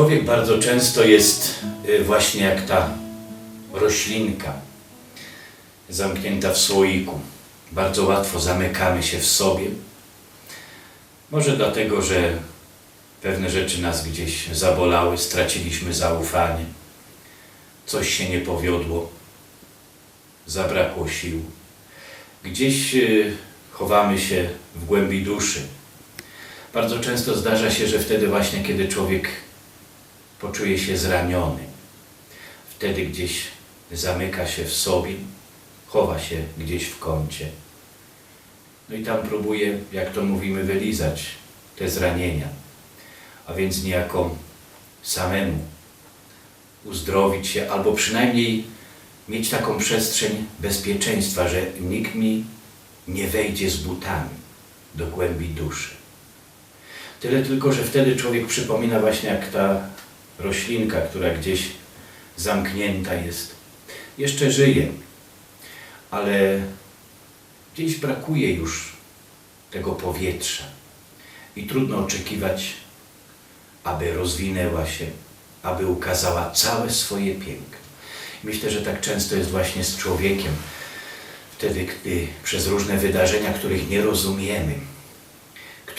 Człowiek bardzo często jest y, właśnie jak ta roślinka zamknięta w słoiku. Bardzo łatwo zamykamy się w sobie. Może dlatego, że pewne rzeczy nas gdzieś zabolały, straciliśmy zaufanie, coś się nie powiodło, zabrakło sił. Gdzieś y, chowamy się w głębi duszy. Bardzo często zdarza się, że wtedy właśnie, kiedy człowiek poczuje się zraniony, wtedy gdzieś zamyka się w sobie, chowa się gdzieś w kącie. No i tam próbuje, jak to mówimy, wylizać te zranienia, a więc niejako samemu uzdrowić się, albo przynajmniej mieć taką przestrzeń bezpieczeństwa, że nikt mi nie wejdzie z butami do głębi duszy. Tyle tylko, że wtedy człowiek przypomina właśnie jak ta roślinka, która gdzieś zamknięta jest. Jeszcze żyje, ale gdzieś brakuje już tego powietrza i trudno oczekiwać, aby rozwinęła się, aby ukazała całe swoje piękno. Myślę, że tak często jest właśnie z człowiekiem, wtedy, gdy przez różne wydarzenia, których nie rozumiemy,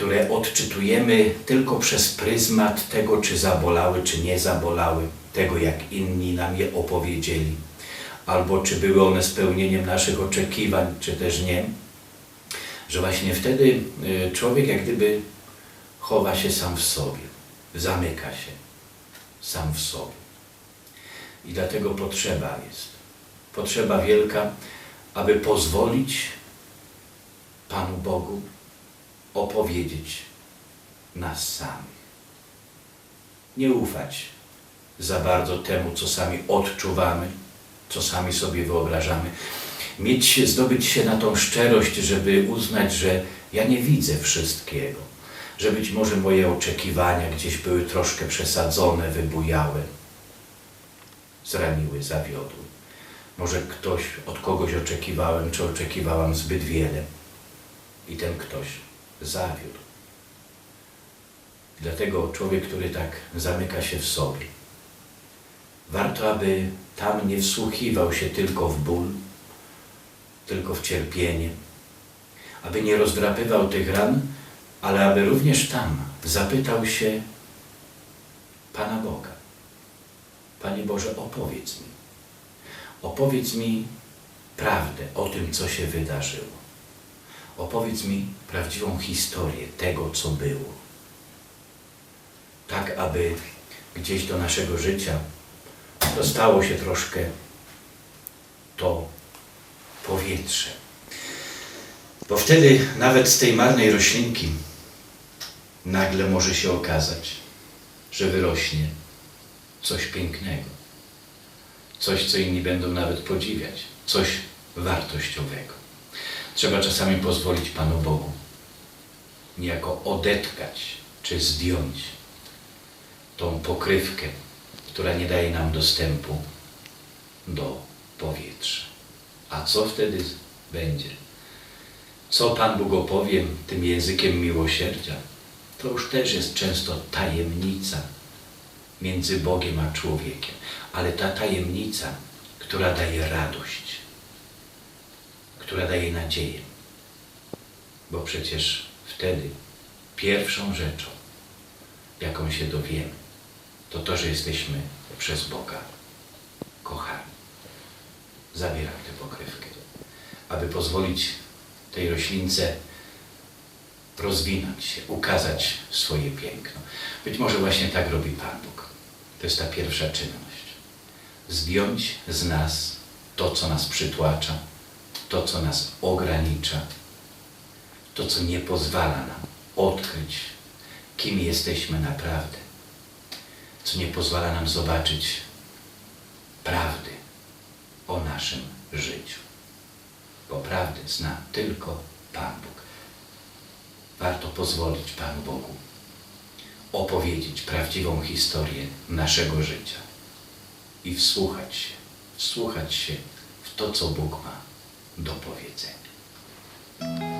które odczytujemy tylko przez pryzmat tego, czy zabolały, czy nie zabolały, tego, jak inni nam je opowiedzieli, albo czy były one spełnieniem naszych oczekiwań, czy też nie, że właśnie wtedy y, człowiek jak gdyby chowa się sam w sobie, zamyka się sam w sobie. I dlatego potrzeba jest, potrzeba wielka, aby pozwolić Panu Bogu opowiedzieć nas samych. Nie ufać za bardzo temu, co sami odczuwamy, co sami sobie wyobrażamy. Mieć, zdobyć się na tą szczerość, żeby uznać, że ja nie widzę wszystkiego, że być może moje oczekiwania gdzieś były troszkę przesadzone, wybujałe, zraniły, zawiodły. Może ktoś, od kogoś oczekiwałem, czy oczekiwałam zbyt wiele i ten ktoś zawiódł. Dlatego człowiek, który tak zamyka się w sobie, warto, aby tam nie wsłuchiwał się tylko w ból, tylko w cierpienie, aby nie rozdrapywał tych ran, ale aby również tam zapytał się Pana Boga. Panie Boże, opowiedz mi. Opowiedz mi prawdę o tym, co się wydarzyło. Opowiedz mi prawdziwą historię tego, co było. Tak, aby gdzieś do naszego życia dostało się troszkę to powietrze. Bo wtedy nawet z tej marnej roślinki nagle może się okazać, że wyrośnie coś pięknego. Coś, co inni będą nawet podziwiać. Coś wartościowego. Trzeba czasami pozwolić Panu Bogu niejako odetkać czy zdjąć tą pokrywkę, która nie daje nam dostępu do powietrza. A co wtedy będzie? Co Pan Bóg opowie tym językiem miłosierdzia? To już też jest często tajemnica między Bogiem a człowiekiem. Ale ta tajemnica, która daje radość, która daje nadzieję. Bo przecież wtedy pierwszą rzeczą, jaką się dowiemy, to to, że jesteśmy przez Boga kochani. Zabieram tę pokrywkę, aby pozwolić tej roślince rozwinąć się, ukazać swoje piękno. Być może właśnie tak robi Pan Bóg. To jest ta pierwsza czynność. Zdjąć z nas to, co nas przytłacza, to, co nas ogranicza, to, co nie pozwala nam odkryć, kim jesteśmy naprawdę, co nie pozwala nam zobaczyć prawdy o naszym życiu. Bo prawdę zna tylko Pan Bóg. Warto pozwolić Panu Bogu opowiedzieć prawdziwą historię naszego życia i wsłuchać się, wsłuchać się w to, co Bóg ma do powiedzenia.